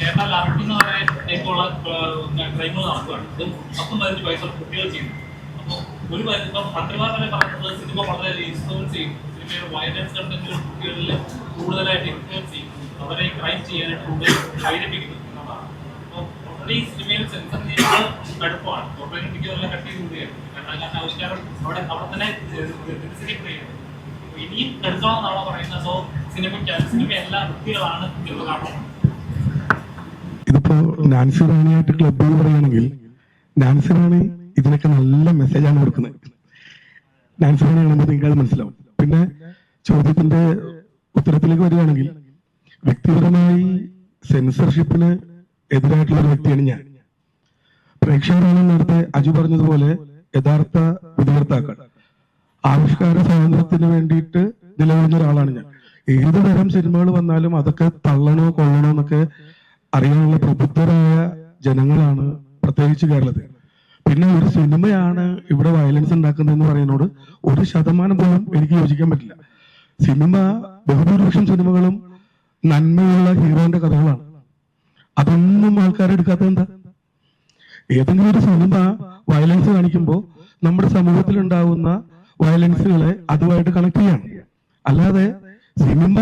കേരള പത്തും പതിനഞ്ച് വയസ്സുള്ള കുട്ടികൾ ചെയ്യുന്നു അപ്പോൾ ഒരു ഇപ്പം മന്ത്രിമാർ തന്നെ പറയുന്നത് സിനിമ വളരെ ഇൻഫ്ലുവൻസ് ചെയ്യും സിനിമയുടെ വയലൻസ് കണ്ടന്റ് കുട്ടികളിൽ കൂടുതലായിട്ട് ഇൻഫ്ലുവൻസ് ചെയ്യും അവരെ ക്രൈം ചെയ്യാനായിട്ട് കൂടുതൽ പ്രേരിപ്പിക്കുന്നു ഓൾറെഡി സിനിമയിൽ സെൻസർ ചെയ്യുന്നത് കടുപ്പമാണ്. കോർപ്പറേറ്റ് ടിക്കറ്റെല്ലാം കട്ട് ചെയ്ത് വിടുകയാണ് കാരണം കാരണം ആവിഷ്കാരം അവിടെ അവിടെ തന്നെ തിരിച്ചറിയപ്പെടുകയാണ് അപ്പോൾ ഇനിയും കടുക്കണമെന്നാണോ പറയുന്ന സോ സിനിമയ്ക്ക് സിനിമ എല്ലാ വ്യക്തികളാണ് എന്ന് കാണണം ഇതിപ്പോ നാൻസി റാണിയായിട്ട് ക്ലബിൽ പറയുകയാണെങ്കിൽ നാൻസി റാണി ഇതിനൊക്കെ നല്ല മെസ്സേജാണ് കൊടുക്കുന്നത്. നാൻസി റാണി കാണുമ്പോൾ നിങ്ങൾക്ക് അത് മനസ്സിലാവും. പിന്നെ ചോദ്യത്തിന്റെ ഉത്തരത്തിലേക്ക് വരികയാണെങ്കിൽ വ്യക്തിപരമായി സെൻസർഷിപ്പിന് എതിരായിട്ടുള്ള ഒരു വ്യക്തിയാണ് ഞാൻ. പ്രേക്ഷകരാണ് നേരത്തെ അജു പറഞ്ഞതുപോലെ യഥാർത്ഥ വിധികർത്താക്കൾ ആവിഷ്കാര സ്വാതന്ത്ര്യത്തിന് വേണ്ടിയിട്ട് നിലകൊള്ളുന്ന ഒരാളാണ് ഞാൻ. ഏത് തരം സിനിമകൾ വന്നാലും അതൊക്കെ തള്ളണോ കൊള്ളണോ എന്നൊക്കെ അറിയാനുള്ള പ്രബുദ്ധരായ ജനങ്ങളാണ് പ്രത്യേകിച്ച് കേരളത്തിൽ. പിന്നെ ഒരു സിനിമയാണ് ഇവിടെ വയലൻസ് ഉണ്ടാക്കുന്നത് എന്ന് പറയുന്നതോട് ഒരു ശതമാനം പോലും എനിക്ക് യോജിക്കാൻ പറ്റില്ല. സിനിമ ബഹുഭൂരിപക്ഷം സിനിമകളും നന്മയുള്ള ഹീറോന്റെ കഥകളാണ്. അതൊന്നും ആൾക്കാരെടുക്കാത്തത് എന്താ? ഏതെങ്കിലും ഒരു സിനിമ വയലൻസ് കാണിക്കുമ്പോൾ നമ്മുടെ സമൂഹത്തിൽ ഉണ്ടാവുന്ന വയലൻസുകളെ അതുമായിട്ട് കണക്ട് ചെയ്യണം. അല്ലാതെ സിനിമ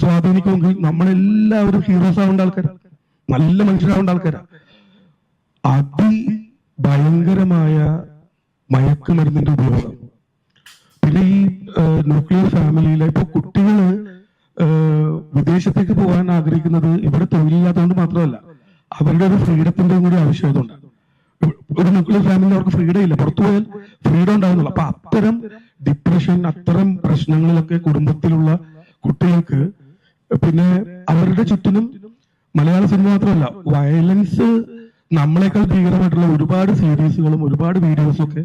സ്വാധീനിക്കുമെങ്കിൽ നമ്മളെല്ലാവരും ഹീറോസ് ആവേണ്ട ആൾക്കാരാ. നല്ല മനുഷ്യരാവേണ്ട ആൾക്കാരാ. അതി ഭയങ്കരമായ മയക്കുമരുന്നിന്റെ ഉപയോഗം. പിന്നെ ഈ ന്യൂക്ലിയർ ഫാമിലിയിലെ ഇപ്പൊ കുട്ടികൾ വിദേശത്തേക്ക് പോകാൻ ആഗ്രഹിക്കുന്നത് ഇവിടെ തൊഴിലില്ലാത്തതുകൊണ്ട് മാത്രമല്ല അവരുടെ ഒരു ഫ്രീഡത്തിന്റെ കൂടി ആവശ്യമായതുകൊണ്ട്. ഒരു ന്യൂക്ലിയർ ഫാമിലി അവർക്ക് ഫ്രീഡം ഇല്ല. പുറത്തു പോയാൽ ഫ്രീഡം ഉണ്ടാകുന്നില്ല അപ്പൊ അത്തരം ഡിപ്രഷൻ അത്തരം പ്രശ്നങ്ങളിലൊക്കെ കുടുംബത്തിലുള്ള കുട്ടികൾക്ക് പിന്നെ അവരുടെ ചുറ്റിനും മലയാള സിനിമ മാത്രമല്ല വയലൻസ് നമ്മളെക്കാൾ ഭീകരമായിട്ടുള്ള ഒരുപാട് സീരീസുകളും ഒരുപാട് വീഡിയോസും ഒക്കെ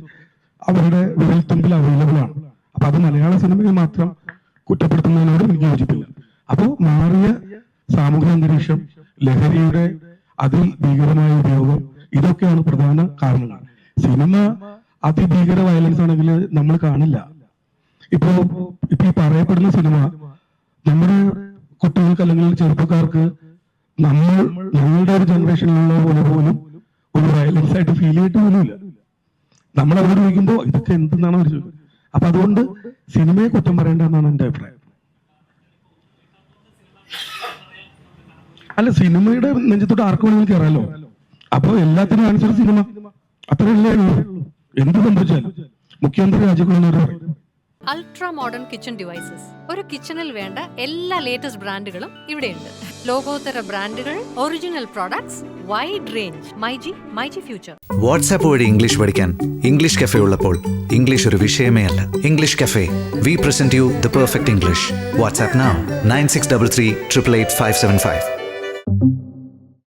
അവരുടെ വിരൽത്തുമ്പിൽ അവൈലബിൾ ആണ്. അപ്പൊ അത് മലയാള സിനിമയിൽ മാത്രം കുറ്റപ്പെടുത്തുന്നതിനോട് എനിക്ക് യോജിപ്പില്ല. സാമൂഹിക അന്തരീക്ഷം ലഹരിയുടെ അതിഭീകരമായ ഉപയോഗം ഇതൊക്കെയാണ് പ്രധാന കാരണങ്ങൾ. സിനിമ അതിഭീകര വയലൻസ് ആണെങ്കിൽ നമ്മൾ കാണില്ല. ഇപ്പോ ഇപ്പൊ ഈ പറയപ്പെടുന്ന സിനിമ നമ്മുടെ കുട്ടികൾക്ക് അല്ലെങ്കിൽ ചെറുപ്പക്കാർക്ക് നമ്മൾ ഞങ്ങളുടെ ഒരു ജനറേഷനിലുള്ള പോലെ പോലും ഒരു വയലൻസ് ആയിട്ട് ഫീൽ ചെയ്തിട്ട് പോലുമില്ല. നമ്മൾ അവരോട് ചോദിക്കുമ്പോൾ ഇതൊക്കെ എന്തെന്നാണ് അവർ ചോദിക്കുന്നത്? അപ്പൊ അതുകൊണ്ട് സിനിമയെ കുറ്റം പറയേണ്ടതെന്നാണ് എന്റെ അഭിപ്രായം. അല്ല സിനിമയുടെ നെഞ്ചത്തോട്ട് ആർക്ക് വേണമെങ്കിലും കയറാലോ? അപ്പൊ എല്ലാത്തിനും ആൻസർ സിനിമ. അത്രയല്ലേ ഉള്ളൂ. എന്ത് സംഭവിച്ചാലും. മുഖ്യമന്ത്രി Rajakumar ultra modern kitchen devices ഒരു കിച്ചണിൽ വേണ്ട എല്ലാ ലേറ്റസ്റ്റ് ബ്രാൻഡുകളും ഇവിടെയുണ്ട്. ലോകോത്തര ബ്രാൻഡുകൾ original products wide range myG myG future WhatsApp വഴി ഇംഗ്ലീഷ് പഠിക്കാൻ ഇംഗ്ലീഷ് കഫേ ഉള്ളപ്പോൾ ഇംഗ്ലീഷ് ഒരു വിഷയമേ അല്ല. English cafe we present you the perfect English WhatsApp nine six double three triple eight five seven five